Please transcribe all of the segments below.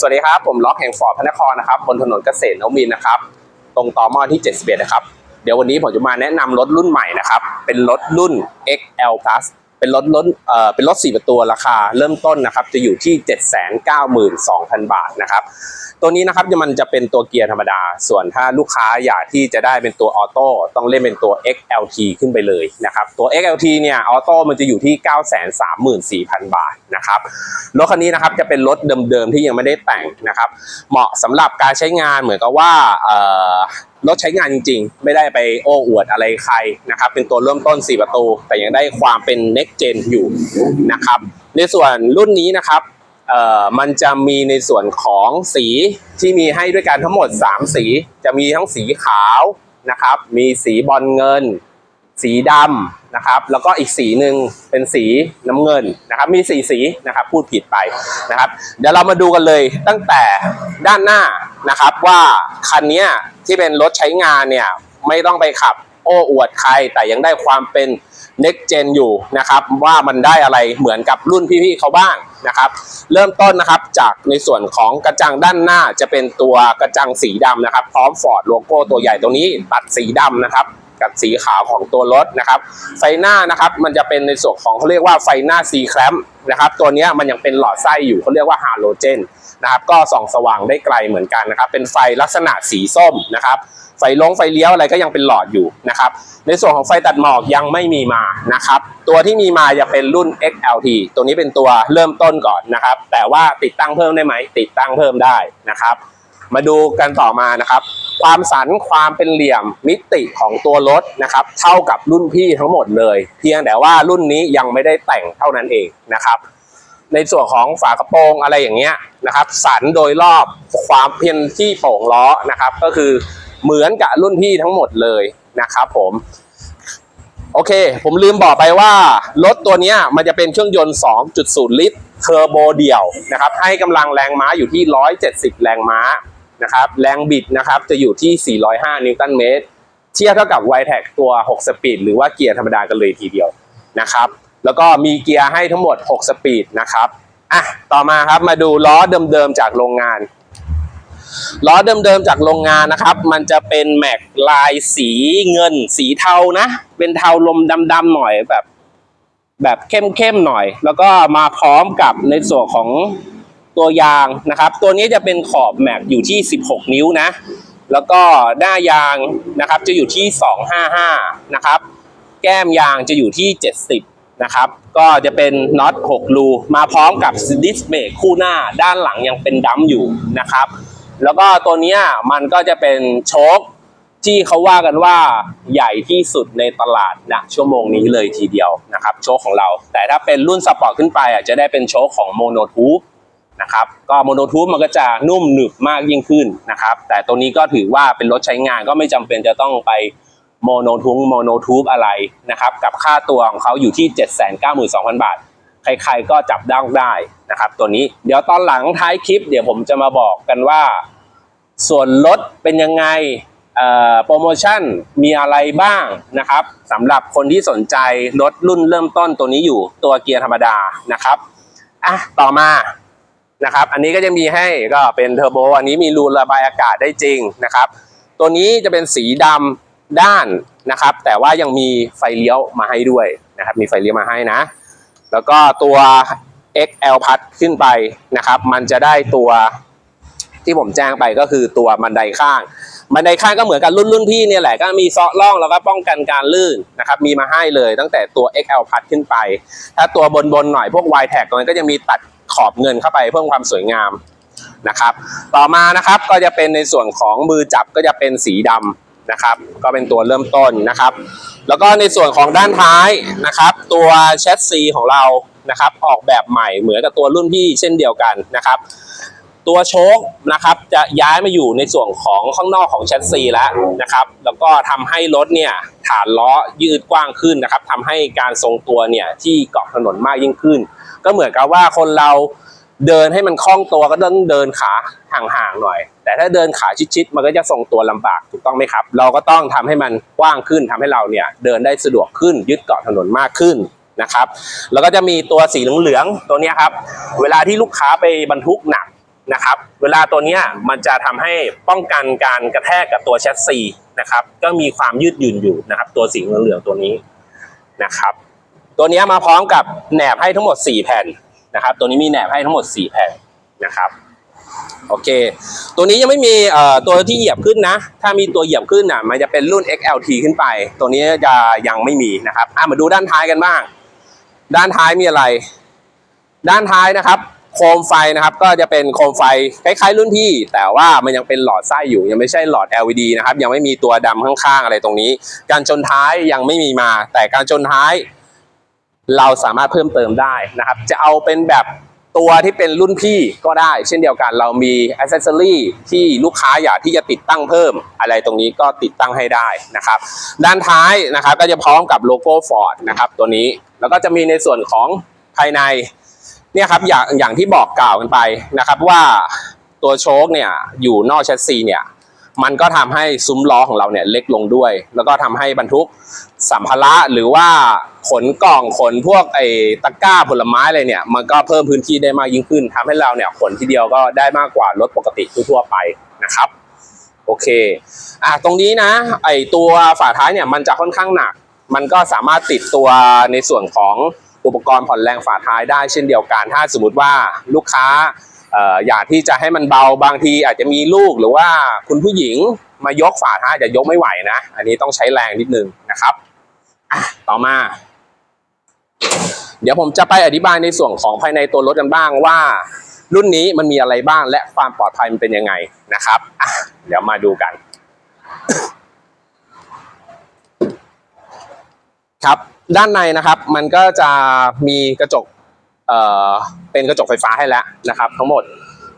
สวัสดีครับ ผมล็อกแห่งฟอร์ดพระนครนะครับบนถนนเกษตรนวมินทร์นะครับ ตรงต่อมอที่ 71 นะครับ เดี๋ยววันนี้ผมจะมาแนะนำรถรุ่นใหม่นะครับ เป็นรถรุ่น XL Plus เป็นรถรุ่นเอ่อเป็นรถ4ประตูราคาเริ่มต้นนะครับจะอยู่ที่ 792,000 บาทนะครับตัวนี้นะครับมันจะเป็นตัวเกียร์ธรรมดา ส่วนถ้าลูกค้าอยากที่จะได้เป็นตัวออโต้ต้องเล่นเป็นตัว XLT ขึ้นไปเลยนะครับตัว XLT เนี่ยออโต้มันจะอยู่ที่ 934,000 บาทนะครับรถคันนี้นะครับจะเป็นรถเดิมๆที่ยังไม่ได้แต่งนะครับเหมาะสำหรับการใช้งานเหมือนกับว่า รถใช้งานจริงๆ ไม่ได้ไปโอ้อวดอะไรใครนะครับ เป็นตัวเริ่มต้น 4 ประตู แต่ยังได้ความเป็น next gen อยู่นะครับ ในส่วนรุ่นนี้นะครับเอ่อมันจะมีในส่วนของสีที่มีให้ด้วยกันทั้งหมด 3 สี จะมีทั้งสีขาวนะครับ มีสีบอลเงิน สีดำนะครับ แล้วก็อีกสีหนึ่งเป็นสีน้ำเงินนะครับ มีสีสีนะครับ พูดผิดไปนะครับ เดี๋ยวเรามาดูกันเลยตั้งแต่ด้านหน้า นะครับว่าคันนี้ที่เป็นรถใช้งานเนี่ยไม่ต้องไปขับโอ้อวดใคร แต่ยังได้ความเป็น next gen อยู่นะครับ ว่ามันได้อะไรเหมือนกับรุ่นพี่ๆเขาบ้างนะครับ เริ่มต้นนะครับจากในส่วนของกระจังด้านหน้าจะเป็นตัวกระจังสีดำนะครับ พร้อมฟอร์ดโลโก้ตัวใหญ่ตรงนี้ตัดสีดำนะครับ กับสีขาวของตัวรถนะครับไฟหน้านะครับมันจะเป็นในส่วนของเขาเรียกว่าไฟหน้า C clamp นะครับตัวนี้มันยังเป็นหลอดไส้อยู่เขาเรียกว่าฮาโลเจนนะครับก็ส่องสว่างได้ไกลเหมือนกันนะครับเป็นไฟลักษณะสีส้มนะครับไฟลงไฟเลี้ยวอะไรก็ยังเป็นหลอดอยู่นะครับในส่วนของไฟตัดหมอกยังไม่มีมานะครับตัวที่มีมาจะเป็นรุ่น XLT ตัวนี้เป็นตัวเริ่มต้นก่อนนะครับ แต่ว่าติดตั้งเพิ่มได้ไหมติดตั้งเพิ่มได้นะครับ มาดูกันต่อมานะครับ ความสันความเป็นเหลี่ยมมิติของตัวรถนะครับ เท่ากับรุ่นพี่ทั้งหมดเลย เพียงแต่ว่ารุ่นนี้ยังไม่ได้แต่งเท่านั้นเองนะครับ ในส่วนของฝากระโปรงอะไรอย่างเงี้ยนะครับ สันโดยรอบความเพียงที่โป่งล้อนะครับ ก็คือเหมือนกับรุ่นพี่ทั้งหมดเลยนะครับ ผมโอเค ผมลืมบอกไปว่ารถตัวนี้มันจะเป็นเครื่องยนต์ 2.0 ลิตรเทอร์โบเดี่ยวนะครับ ให้กำลังแรงม้าอยู่ที่ 170 แรงม้า นะครับแรงบิดนะครับจะอยู่ที่ 405 นิวตันเมตร เทียบเท่ากับ y t e c ตัว 6 สปีด หรือว่าเกียร์ธรรมดากันเลยทีเดียวนะครับแล้วก็มีเกียร์ให้ทั้งหมด 6 สปีดนะครับอะต่อมาครับมาดูล้อเดิมๆจากโรงงานล้อเดิมๆจากโรงงานนะครับ มันจะเป็นแม็กลายสีเงิน สีเทานะ เป็นเทาลมดำๆหน่อยแบบ แบบเข้มๆหน่อย แล้วก็มาพร้อมกับในส่วนของ ตัวยางนะครับ ตัวนี้จะเป็นขอบแม็กอยู่ที่ 16 นิ้วนะ แล้วก็หน้ายางนะครับจะอยู่ที่ 255 นะครับ แก้มยางจะอยู่ที่ 70 นะครับ ก็จะเป็นน็อต 6 รู มาพร้อมกับดิสเบรกคู่หน้าด้านหลังยังเป็นดัมอยู่นะครับ แล้วก็ตัวนี้มันก็จะเป็นโชคที่เขาว่ากันว่าใหญ่ที่สุดในตลาดนะชั่วโมงนี้เลยทีเดียวนะครับ โชคของเรา แต่ถ้าเป็นรุ่นสปอร์ตขึ้นไปอะจะได้เป็นโชคของโมโนทูบ นะครับก็โมโนทูบมันก็จะนุ่มหนึบมากยิ่งขึ้นนะครับ แต่ตัวนี้ก็ถือว่าเป็นรถใช้งานก็ไม่จำเป็นจะต้องไปโมโนทุงโมโนทูบอะไรนะครับ กับค่าตัวของเขาอยู่ที่ 792,000 บาท ใครๆก็จับด้างได้นะครับ ตัวนี้เดี๋ยวตอนหลังท้ายคลิป เดี๋ยวผมจะมาบอกกันว่า ส่วนลดเป็นยังไงโปรโมชั่นมีอะไรบ้างนะครับสำหรับคนที่สนใจรถรุ่นเริ่มต้นตัวนี้อยู่ตัวเกียร์ธรรมดานะครับอะต่อมา นะครับ อันนี้ก็จะมีให้ก็เป็นเทอร์โบ อันนี้มีรูระบายอากาศได้จริงนะครับ ตัวนี้จะเป็นสีดำด้านนะครับ แต่ว่ายังมีไฟเลี้ยวมาให้ด้วยนะครับ มีไฟเลี้ยวมาให้นะ แล้วก็ตัว XL พัดขึ้นไปนะครับ มันจะได้ตัวที่ผมแจ้งไปก็คือตัวบันไดข้าง บันไดข้างก็เหมือนกับรุ่นรุ่นพี่เนี่ยแหละก็มีซาะล่องแล้วก็ป้องกันการลื่นนะครับ มีมาให้เลยตั้งแต่ตัว XL พัดขึ้นไป ถ้าตัวบนบนหน่อยพวก Y t a g ตรงนั้นก็จะมีตัด ขอบเงินเข้าไปเพิ่มความสวยงามนะครับ ต่อมานะครับก็จะเป็นในส่วนของมือจับก็จะเป็นสีดำนะครับ ก็เป็นตัวเริ่มต้นนะครับ แล้วก็ในส่วนของด้านท้ายนะครับ ตัวแชสซีของเรานะครับ ออกแบบใหม่เหมือนกับตัวรุ่นพี่เช่นเดียวกันนะครับตัวโชคนะครับจะย้ายมาอยู่ในส่วนของข้างนอกของแชสซีแล้วนะครับ แล้วก็ทำให้รถเนี่ยฐานล้อยืดกว้างขึ้นนะครับทำให้การทรงตัวเนี่ยที่เกาะถนนมากยิ่งขึ้น ก็เหมือนกับว่าคนเราเดินให้มันคล่องตัวก็ต้องเดินขาห่างๆหน่อย แต่ถ้าเดินขาชิดๆมันก็จะทรงตัวลำบากถูกต้องไหมครับ เราก็ต้องทำให้มันกว้างขึ้นทำให้เราเนี่ยเดินได้สะดวกขึ้นยึดเกาะถนนมากขึ้นนะครับ แล้วก็จะมีตัวสีเหลืองๆตัวนี้ครับ เวลาที่ลูกค้าไปบรรทุกหนักนะครับ เวลาตัวนี้มันจะทำให้ป้องกันการกระแทกกับตัวแชสซีนะครับ ก็มีความยืดหยุ่นอยู่นะครับ ตัวสีเหลืองๆตัวนี้นะครับ ตัวนี้มาพร้อมกับแหนบให้ทั้งหมด 4 แผ่นนะครับ ตัวนี้มีแหนบให้ทั้งหมด 4 แผ่นนะครับโอเค ตัวนี้ยังไม่มีตัวที่เหยียบขึ้นนะ ถ้ามีตัวเหยียบขึ้นอะ มันจะเป็นรุ่น XLT ขึ้นไป ตัวนี้จะยังไม่มีนะครับอะมาดูด้านท้ายกันบ้าง ด้านท้ายมีอะไร ด้านท้ายนะครับ โคมไฟนะครับ ก็จะเป็นโคมไฟคล้ายๆรุ่นพี่ แต่ว่ามันยังเป็นหลอดไส้อยู่ ยังไม่ใช่หลอด LED นะครับ ยังไม่มีตัวดำข้างๆอะไรตรงนี้ การชนท้ายยังไม่มีมา แต่การชนท้าย เราสามารถเพิ่มเติมได้นะครับ จะเอาเป็นแบบตัวที่เป็นรุ่นพี่ก็ได้ เช่นเดียวกันเรามีอ c เซสซอรีที่ลูกค้าอยากที่จะติดตั้งเพิ่ม อะไรตรงนี้ก็ติดตั้งให้ได้นะครับ ด้านท้ายนะครับก็จะพร้อมกับโลโก้ Ford นะครับตัวนี้แล้วก็จะมีในส่วนของภายในเนี่ยครับอย่างอย่างที่บอกกล่าวกันไปนะครับว่าตัวโชคเนี่ยอยู่นอกแชสซีเนี่ยมันก็ทำให้ซุ้มล้อของเราเนี่ยเล็กลงด้วย แล้วก็ทำให้บรรทุกสัมภาระหรือว่า ขนกล่องขนพวกไอ้ตะกร้าผลไม้อะไรเนี่ย มันก็เพิ่มพื้นที่ได้มากยิ่งขึ้นทำให้เราเนี่ยขนทีเดียวก็ได้มากกว่ารถปกติทั่วไปนะครับโอเคอะตรงนี้นะ ไอตัวฝาท้ายเนี่ยมันจะค่อนข้างหนัก มันก็สามารถติดตัวในส่วนของอุปกรณ์ผ่อนแรงฝาท้ายได้เช่นเดียวกัน ถ้าสมมติว่าลูกค้าอยากที่จะให้มันเบาบางที อาจจะมีลูกหรือว่าคุณผู้หญิงมายกฝาท้ายจะยกไม่ไหวนะ อันนี้ต้องใช้แรงนิดนึงนะครับต่อมา เดี๋ยวผมจะไปอธิบายในส่วนของภายในตัวรถกันบ้างว่า รุ่นนี้มันมีอะไรบ้างและความปลอดภัยมันเป็นยังไงนะครับเดี๋ยวมาดูกัน ครับด้านในนะครับมันก็จะมีกระจกเอ่อเป็นกระจกไฟฟ้าให้แล้วนะครับ ทั้งหมด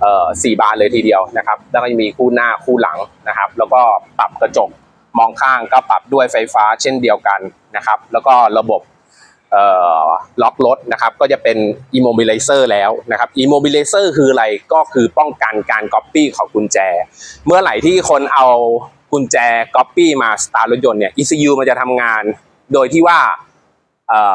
เอ่อสี่บานเลยทีเดียวนะครับแล้วก็มีคู่หน้าคู่หลังนะครับ แล้วก็ปรับกระจกมองข้างก็ปรับด้วยไฟฟ้าเช่นเดียวกันนะครับ แล้วก็ระบบ ล็อกรถนะครับก็จะเป็น immobilizer แล้วนะครับ immobilizer คืออะไรก็คือป้องกันการ copy ของกุญแจ เมื่อไหร่ที่คนเอากุญแจ copy มาสตาร์รถยนต์เนี่ย ECU มันจะทำงานโดยที่ว่า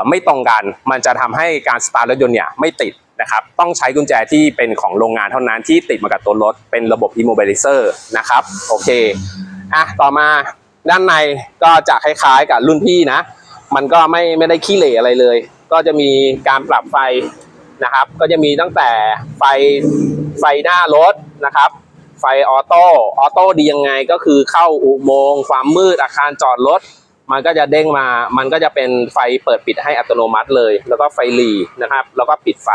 ไม่ตรงกัน มันจะทำให้การสตาร์รถยนต์เนี่ยไม่ติดนะครับต้องใช้กุญแจที่เป็นของโรงงานเท่านั้นที่ติดมากับตัวรถ เป็นระบบ immobilizer นะครับโอเคอะต่อมาด้านในก็จะคล้ายๆกับรุ่นพี่นะ มันก็ไม่ไม่ได้ขี้เหร่อะไรเลย ก็จะมีการปรับไฟนะครับ ก็จะมีตั้งแต่ไฟไฟหน้ารถนะครับ ไฟออโต้ออโต้ดียังไงก็คือเข้าอุโมงค์ความมืดอาคารจอดรถมันก็จะเด้งมา มันก็จะเป็นไฟเปิดปิดให้อัตโนมัติเลย แล้วก็ไฟหลีนะครับ แล้วก็ปิดไฟ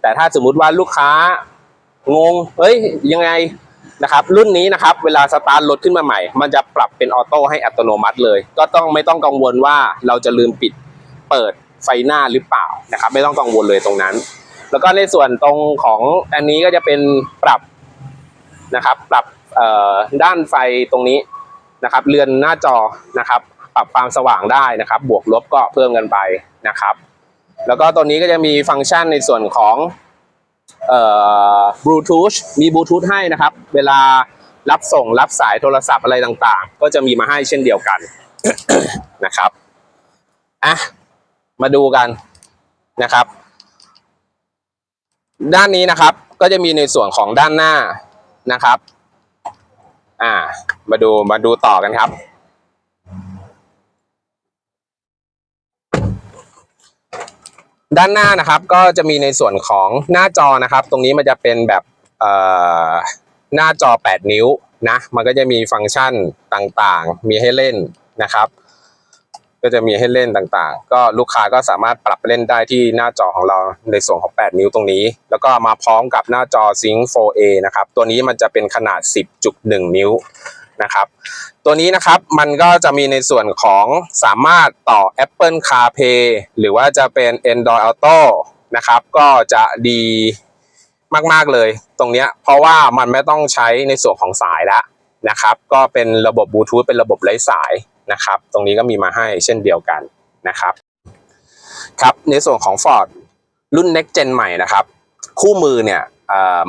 แต่ถ้าสมมุติว่าลูกค้างง เฮ้ย ยังไง นะครับรุ่นนี้นะครับเวลาสตาร์ทรถขึ้นมาใหม่ มันจะปรับเป็นออโต้ให้อัตโนมัติเลย ก็ต้องไม่ต้องกังวลว่าเราจะลืมปิดเปิดไฟหน้าหรือเปล่านะครับ ไม่ต้องกังวลเลยตรงนั้น แล้วก็ในส่วนตรงของอันนี้ก็จะเป็นปรับนะครับ ปรับเออด้านไฟตรงนี้นะครับเรือนหน้าจอนะครับ ปรับความสว่างได้นะครับ บวกลบก็เพิ่มกันไปนะครับ แล้วก็ตัวนี้ก็จะมีฟังก์ชันในส่วนของ บลูทูธมีบลูทูธให้นะครับ เวลารับส่งรับสายโทรศัพท์อะไรต่างๆ ก็จะมีมาให้เช่นเดียวกันนะครับอะมาดูกันนะครับ ด้านนี้นะครับก็จะมีในส่วนของด้านหน้านะครับ อ่า มาดูมาดูต่อกันครับ ด้านหน้านะครับก็จะมีในส่วนของหน้าจอนะครับ ตรงนี้มันจะเป็นแบบหน้าจอ 8 นิ้วนะมันก็จะมีฟังก์ชันต่างๆ มีให้เล่นนะครับ ก็จะมีให้เล่นต่างๆ ก็ลูกค้าก็สามารถปรับเล่นได้ที่หน้าจอของเราในส่วนของ 8 นิ้วตรงนี้ แล้วก็มาพร้อมกับหน้าจอ Sync 4A นะครับ ตัวนี้มันจะเป็นขนาด 10.1 นิ้ว นะครับ ตัวนี้นะครับมันก็จะมีในส่วนของสามารถต่อ Apple CarPlay หรือว่าจะเป็น Android Auto นะครับ ก็จะดีมากๆเลยตรงเนี้ยเพราะว่ามันไม่ต้องใช้ในส่วนของสายแล้วนะครับ ก็เป็นระบบบลูทูธเป็นระบบไร้สายนะครับ ตรงนี้ก็มีมาให้เช่นเดียวกันนะครับครับในส่วนของ Ford รุ่น Next Gen ใหม่นะครับ คู่มือเนี่ย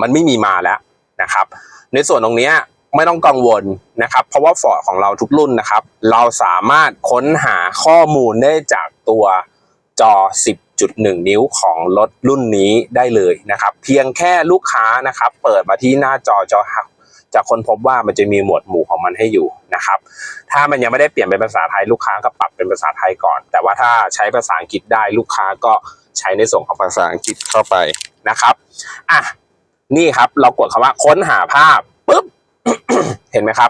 มันไม่มีมาแล้วนะครับ ในส่วนตรงเนี้ย ไม่ต้องกังวลนะครับ เพราะว่า Ford ของเราทุกรุ่นนะครับ เราสามารถค้นหาข้อมูลได้จากตัวจอ6.1นิ้วของรถรุ่นนี้ได้เลยนะครับ เพียงแค่ลูกค้านะครับ เปิดมาที่หน้าจอจอหักจะค้นพบว่ามันจะมีหมวดหมู่ของมันให้อยู่นะครับ ถ้ามันยังไม่ได้เปลี่ยนเป็นภาษาไทยลูกค้าก็ปรับเป็นภาษาไทยก่อน แต่ว่าถ้าใช้ภาษาอังกฤษได้ลูกค้าก็ใช้ในส่วนของภาษาอังกฤษเข้าไปนะครับ อะ นี่ครับเรากดคำว่าค้นหาภาพปุ๊บ เห็นไหมครับ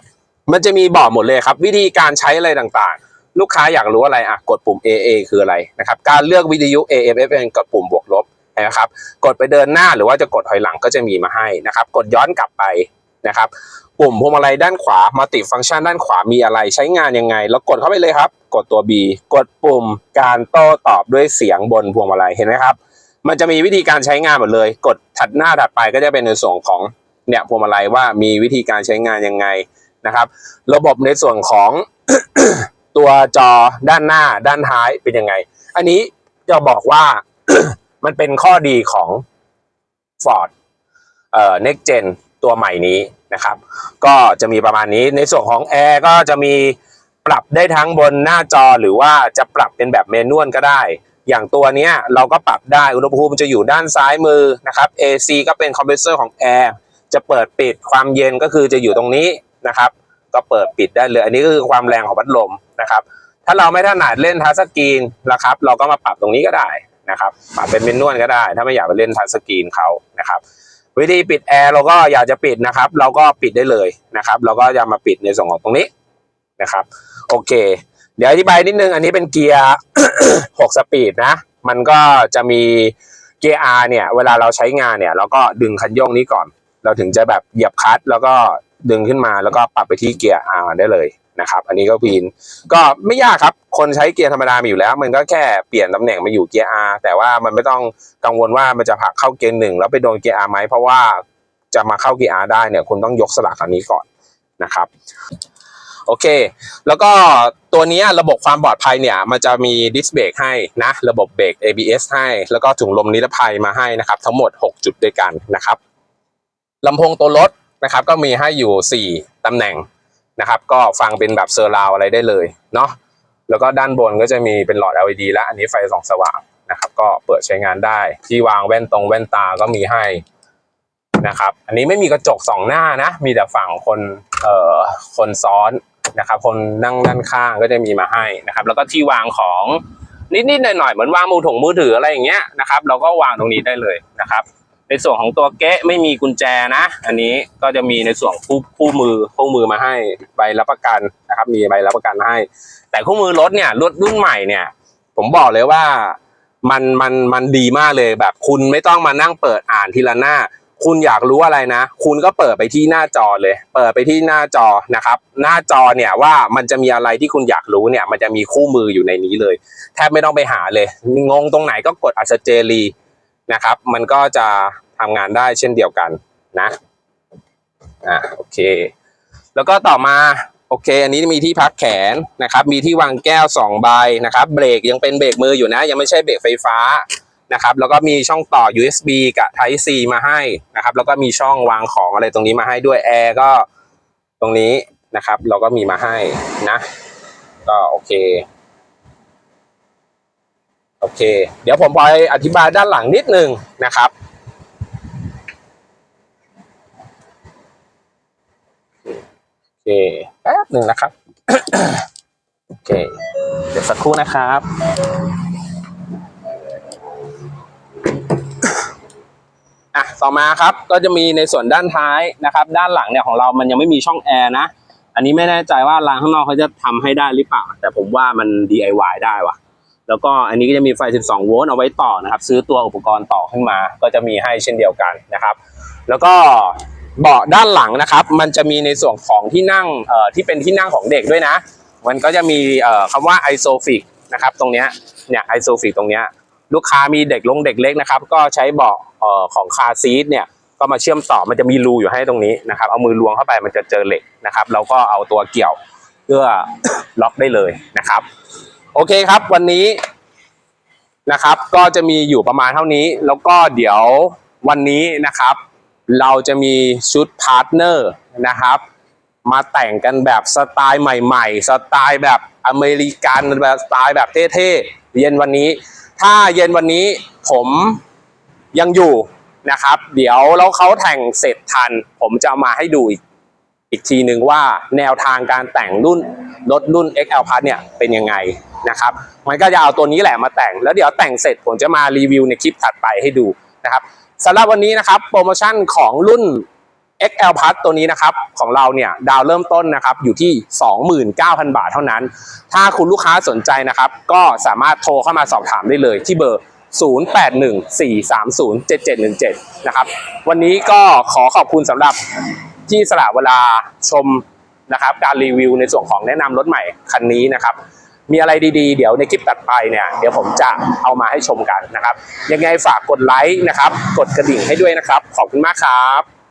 มันจะมีบอกหมดเลยครับ วิธีการใช้อะไรต่างๆ ลูกค้าอยากรู้อะไรอะกดปุ่ม AA คืออะไรนะครับ การเลือกวิทยุ AM FM กดปุ่มบวกลบนะครับ กดไปเดินหน้าหรือว่าจะกดถอยหลังก็จะมีมาให้นะครับ กดย้อนกลับไปนะครับ ปุ่มพวงมาลัยด้านขวามัลติฟังก์ชันด้านขวามีอะไรใช้งานยังไง แล้วกดเข้าไปเลยครับ กดตัว B กดปุ่มการโต้ตอบด้วยเสียงบนพวงมาลัยเห็นไหมครับ มันจะมีวิธีการใช้งานหมดเลย กดถัดหน้าถัดไปก็จะเป็นในส่วนของ เนี่ยพวงมาลัยว่ามีวิธีการใช้งานยังไงนะครับ ระบบในส่วนของตัวจอด้านหน้าด้านท้ายเป็นยังไง อันนี้จะบอกว่ามันเป็นข้อดีของ Ford เอ่อ Next Gen ตัวใหม่นี้นะครับ ก็จะมีประมาณนี้ในส่วนของแอร์ก็จะมีปรับได้ทั้งบนหน้าจอหรือว่าจะปรับเป็นแบบเมนวลก็ได้ อย่างตัวนี้เราก็ปรับได้อุณหภูมิมันจะอยู่ด้านซ้ายมือนะครับ AC ก็เป็นคอมเพรสเซอร์ของแอร์ จะเปิดปิดความเย็นก็คือจะอยู่ตรงนี้นะครับ ก็เปิดปิดได้เลย อันนี้ก็คือความแรงของพัดลมนะครับ ถ้าเราไม่ถนัดเล่นทัชสกรีนนะครับ เราก็มาปรับตรงนี้ก็ได้นะครับปรับเป็นเมนวลก็ได้ ถ้าไม่อยากไปเล่นทัชสกรีนเขานะครับ วิธีปิดแอร์เราก็อยากจะปิดนะครับ เราก็ปิดได้เลยนะครับ เราก็จะมาปิดในส่วนของตรงนี้นะครับ โอเค เดี๋ยวอธิบายนิดนึงอันนี้เป็นเกียร์ 6 สปีดนะ มันก็จะมีเกียร์ R เนี่ย เวลาเราใช้งานเนี่ย เราก็ดึงคันโยกนี้ก่อน เราถึงจะแบบเหยียบคัตแล้วก็ดึงขึ้นมาแล้วก็ปรับไปที่เกียร์ R ได้เลยนะครับ อันนี้ก็พีนก็ไม่ยากครับ คนใช้เกียร์ธรรมดามีอยู่แล้ว มันก็แค่เปลี่ยนตำแหน่งมาอยู่เกียร์ R แต่ว่ามันไม่ต้องกังวลว่ามันจะผักเข้าเกียร์หนึ่งแล้วไปโดนเกียร์ R ไหมเพราะว่าจะมาเข้าเกียร์ R ได้เนี่ยคุณต้องยกสลักอันนี้ก่อนนะครับโอเค แล้วก็ตัวนี้ระบบความปลอดภัยเนี่ย มันจะมีดิสเบรกให้นะ ระบบเบรก ABS ให้ แล้วก็ถุงลมนิรภัยมาให้นะครับ ทั้งหมด 6 จุดด้วยกันนะครับ ลำโพงตัวรถนะครับ ก็มีให้อยู่ 4 ตำแหน่งนะครับ ก็ฟังเป็นแบบเซอร์ราวอะไรได้เลยเนาะแล้วก็ด้านบนก็จะมีเป็นหลอด LED และอันนี้ไฟส่องสว่างนะครับ ก็เปิดใช้งานได้ ที่วางแว่นตรงแว่นตาก็มีให้นะครับ อันนี้ไม่มีกระจกสองหน้านะ มีแต่ฝั่งคนเอ่อคนซ้อนนะครับ คนนั่งด้านข้างก็จะมีมาให้นะครับ แล้วก็ที่วางของนิดๆหน่อยๆเหมือนวางมือถงมือถืออะไรอย่างเงี้ยนะครับ เราก็วางตรงนี้ได้เลยนะครับ ในส่วนของตัวเก๊ะไม่มีกุญแจนะ อันนี้ก็จะมีในส่วนคู่คู่มือคู่มือมาให้ใบรับประกันนะครับ มีใบรับประกันให้ แต่คู่มือรถเนี่ยรถรุ่นใหม่เนี่ย ผมบอกเลยว่ามันมันมันดีมากเลยแบบ คุณไม่ต้องมานั่งเปิดอ่านทีละหน้า คุณอยากรู้อะไรนะ คุณก็เปิดไปที่หน้าจอเลย เปิดไปที่หน้าจอนะครับ หน้าจอเนี่ยว่ามันจะมีอะไรที่คุณอยากรู้เนี่ย มันจะมีคู่มืออยู่ในนี้เลย แทบไม่ต้องไปหาเลย งงตรงไหนก็กดอัศเจรีนะครับ มันก็จะ ทำงานได้เช่นเดียวกันนะอ่าโอเค แล้วก็ต่อมาโอเค อันนี้มีที่พักแขนนะครับ มีที่วางแก้วสองใบนะครับ เบรกยังเป็นเบรกมืออยู่นะ ยังไม่ใช่เบรกไฟฟ้านะครับ แล้วก็มีช่องต่อ USB กับ Type C มาให้นะครับ แล้วก็มีช่องวางของอะไรตรงนี้มาให้ด้วยแอร์ก็ตรงนี้นะครับ เราก็มีมาให้นะ ก็โอเค โอเค เดี๋ยวผมไปอธิบายด้านหลังนิดนึงนะครับ โอ เคแป๊บหนึ่งนะครับ โอเค เดี๋ยวสักครู่นะครับ อะ ต่อมาครับ ก็จะมีในส่วนด้านท้ายนะครับ ด้านหลังเนี่ยของเรามันยังไม่มีช่องแอร์นะ อันนี้ไม่แน่ใจว่าร้านข้างนอกเขาจะทำให้ได้หรือเปล่า แต่ผมว่ามัน DIY ได้ว่ะ แล้วก็อันนี้ก็จะมีไฟ 12 โวลต์เอาไว้ต่อนะครับ ซื้อตัวอุปกรณ์ต่อขึ้นมา ก็จะมีให้เช่นเดียวกันนะครับ แล้วก็ เบาะด้านหลังนะครับ มันจะมีในส่วนของที่นั่งที่เป็นที่นั่งของเด็กด้วยนะ มันก็จะมีเอ่อคำว่า isofix นะครับ ตรงเนี้ยเนี่ย isofix ตรงเนี้ยลูกค้ามีเด็กลงเด็กเล็กนะครับ ก็ใช้เบาะเอ่อของคาซีทเนี่ยก็มาเชื่อมต่อมันจะมีรูอยู่ให้ตรงนี้นะครับ เอามือล้วงเข้าไปมันจะเจอเหล็กนะครับแล้วก็เอาตัวเกี่ยวเพื่อล็อกได้เลยนะครับ โอเคครับวันนี้นะครับ ก็จะมีอยู่ประมาณเท่านี้ แล้วก็เดี๋ยววันนี้นะครับ เราจะมีชุดพาร์ทเนอร์นะครับ มาแต่งกันแบบสไตล์ใหม่ๆ สไตล์แบบอเมริกันแบบสไตล์แบบเท่ๆ เย็นวันนี้ ถ้าเย็นวันนี้ผมยังอยู่นะครับ เดี๋ยวแล้วเขาแต่งเสร็จทัน ผมจะมาให้ดูอีกอีกทีหนึ่งว่าแนวทางการแต่งรุ่นรถรุ่น XL Plus เนี่ยเป็นยังไงนะครับ มันก็จะเอาตัวนี้แหละมาแต่ง แล้วเดี๋ยวแต่งเสร็จผมจะมารีวิวในคลิปถัดไปให้ดูนะครับ สำหรับวันนี้นะครับโปรโมชั่นของรุ่น XL Plus ตัวนี้นะครับของเราเนี่ยดาวเริ่มต้นนะครับอยู่ที่ 29,000 บาทเท่านั้น ถ้าคุณลูกค้าสนใจนะครับ ก็สามารถโทรเข้ามาสอบถามได้เลยที่เบอร์ 0814307717 นะครับ วันนี้ก็ขอขอบคุณสำหรับที่สละเวลาชมนะครับการรีวิวในส่วนของแนะนำรถใหม่คันนี้นะครับ มีอะไรดีๆ เดี๋ยวในคลิปตัดไปเนี่ยเดี๋ยวผมจะเอามาให้ชมกันนะครับ ยังไงฝากกดไลค์นะครับ กดกระดิ่งให้ด้วยนะครับ ขอบคุณมากครับ